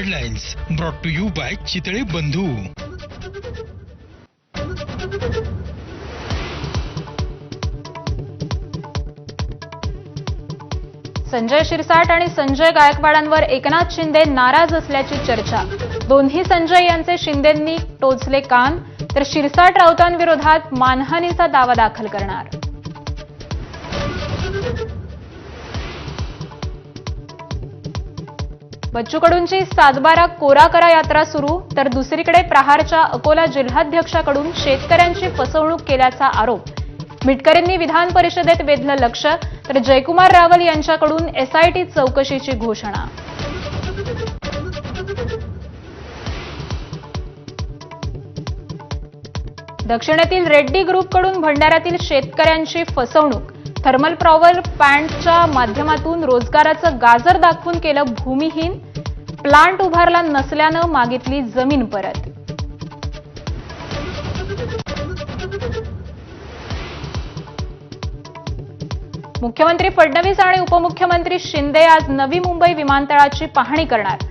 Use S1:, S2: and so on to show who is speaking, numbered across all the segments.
S1: Headlines brought to you by Chitale Bandhu.
S2: Sanjay Shirsat आणि संजय गायकवाडांवर एकनाथ शिंदे नाराज असल्याची चर्चा. दोन्ही संजय यांचे शिंदेंनी टोचले कान तर शिरसाट राऊतांविरोधात मानहानीचा दावा दाखल करणार. बच्चूकडूंची सातबारा कोरा करा यात्रा सुरू तर दुसरीकडे प्रहारच्या अकोला जिल्हाध्यक्षाकडून शेतकऱ्यांची फसवणूक केल्याचा आरोप. मिटकरींनी विधान परिषदेत वेधलं लक्ष तर जयकुमार रावल यांच्याकडून एसआयटी चौकशीची घोषणा. दक्षिणेतील रेड्डी ग्रुपकडून भंडाऱ्यातील शेतकऱ्यांची फसवणूक. थर्मल प्रॉवर पॅन्टच्या माध्यमातून रोजगाराचं गाजर दाखवून केलं भूमिहीन. प्लांट उभारला नसल्यानं मागितली जमीन परत. मुख्यमंत्री फडणवीस आणि उपमुख्यमंत्री शिंदे आज नवी मुंबई विमानतळाची पाहणी करणार.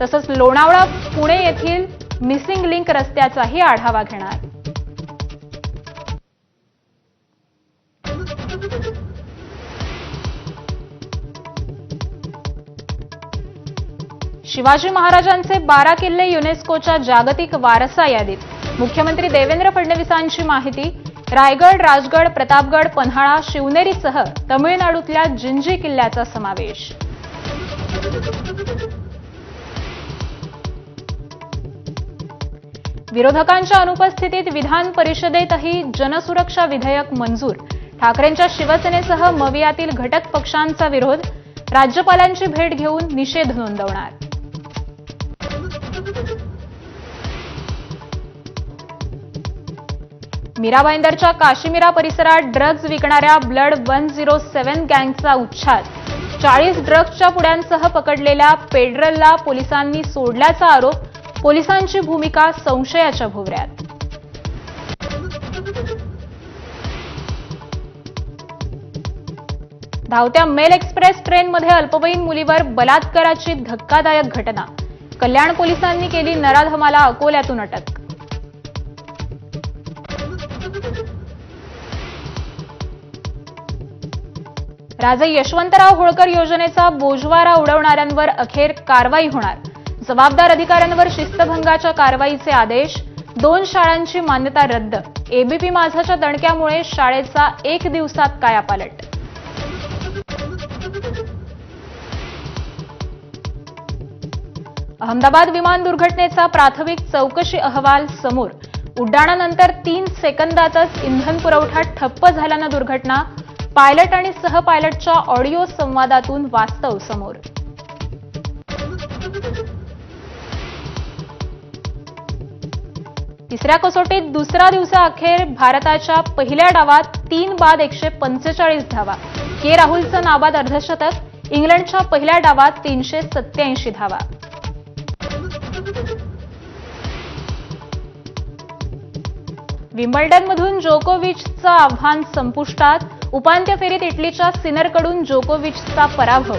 S2: तसंच लोणावळा पुणे येथील मिसिंग लिंक रस्त्याचाही आढावा घेणार. शिवाजी महाराजांचे बारा किल्ले युनेस्कोच्या जागतिक वारसा यादीत. मुख्यमंत्री देवेंद्र फडणवीसांची माहिती रायगड राजगड प्रतापगड पन्हाळा शिवनेरीसह तमिळनाडूतल्या जिंजी किल्ल्याचा समावेश. विरोधकांच्या अनुपस्थितीत विधान परिषदेतही जनसुरक्षा विधेयक मंजूर. ठाकरेंच्या शिवसेनेसह मवियातील घटक पक्षांचा विरोध राज्यपालांची भेट घेऊन निषेध नोंदवणार. मीरा भाईंदरच्या काश्मीरा परिसरात ड्रग्ज विकणाऱ्या ब्लड वन झिरो सेव्हन गँगचा उच्छाद चाळीस ड्रग्जच्या पुड्यांसह पकडलेल्या पेड्रलला पोलिसांनी सोडल्याचा आरोप पोलिसांची भूमिका संशयाच्या भोवऱ्यात. धावत्या मेल एक्सप्रेस ट्रेनमध्ये अल्पवयीन मुलीवर बलात्काराची धक्कादायक घटना. कल्याण पोलिसांनी केली नराधमाला अकोल्यातून अटक. राजे यशवंतराव होळकर योजनेचा बोजवारा उडवणाऱ्यांवर अखेर कारवाई होणार. जबाबदार अधिकाऱ्यांवर शिस्तभंगाच्या कारवाईचे आदेश. दोन शाळांची मान्यता रद्द. एबीपी माझाच्या दणक्यामुळे शाळेचा एक दिवसात कायापालट. अहमदाबाद विमान दुर्घटनेचा प्राथमिक चौकशी अहवाल समोर. उड्डाणानंतर तीन सेकंदातच इंधन पुरवठा ठप्प झाल्यानं दुर्घटना. पायलट आणि सहपायलटच्या ऑडिओ संवादातून वास्तव समोर. तिसऱ्या कसोटीत दुसरा दिवसा अखेर भारताच्या पहिल्या डावात तीन बाद एकशे पंचेचाळीस धावा. के राहुलचं नाबाद अर्धशतक इंग्लंडच्या पहिल्या डावात तीनशे सत्याऐंशी धावा. विम्बल्डनमधून जोकोविचचं आव्हान संपुष्टात उपांत्य फेरीत इटलीच्या सिनरकडून जोकोविचचा पराभव.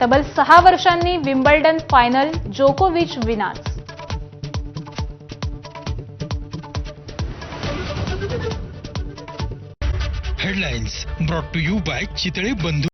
S2: तब्बल सहा वर्षांनी विम्बल्डन फायनल जोकोविच विनाच.
S1: Headlines brought to you by Chitale Bandhu